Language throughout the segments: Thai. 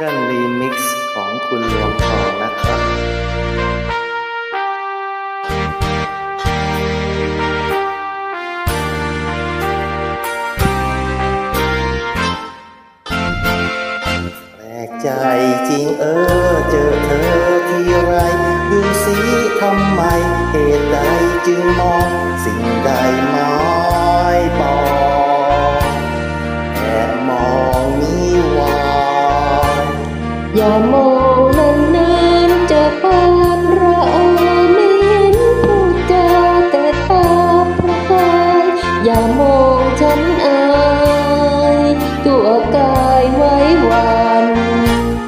ชั่นรีมิกซ์ของคุณหลวงทองนะครับแปลกใจจริงเออเจอเธอทีไรดูสิทำไมเหตุใดจึงมองสิ่งใดม่บ วัน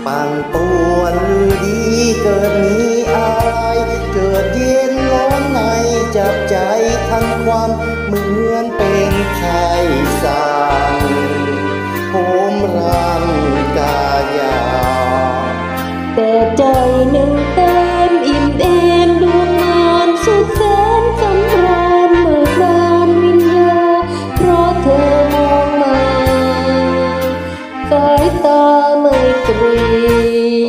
ปังปวนดีเกิดมีอะไร เกิดเย็นร้อนในจับใจทั้งความเหมือนเป็นไข้ สายตาไม่เกรี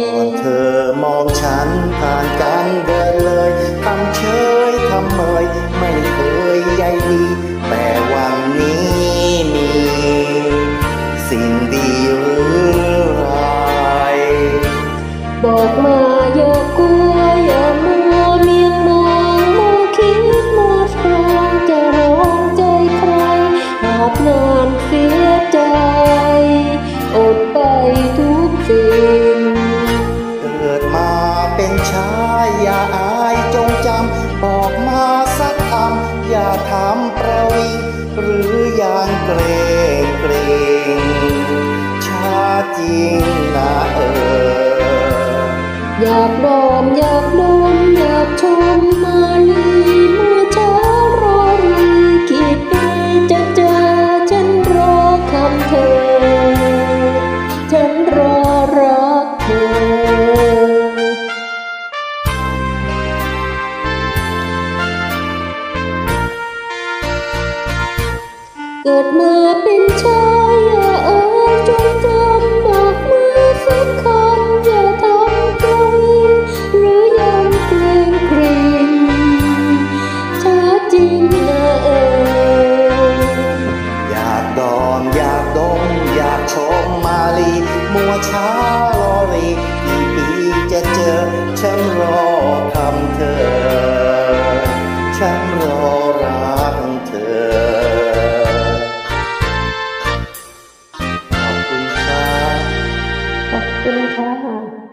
ก่อนเธอมองฉันผ่านการเดินเลยทำเฉยทำเมยไม่เคยใยดี แต่วันนี้มี สิ่งดีหรือไรบอกมา ชายอย่าอายจงจำบอกมาสักคำอย่าถามประวิงหรืออย่างเกรงเกรงชาจริงนะเอออยากดอ เกิดมาเป็นชายอย่าเอ่ยจงจำบอกมือสักคำอย่าทำประวิงหรือยังเกรงเกรงชาจริงนะเอ่ยอยากดอมอยากดมอยากชมมาลีมัวช้ารอรีกี่ปีจะเจอฉันรอคำเธอ ขอ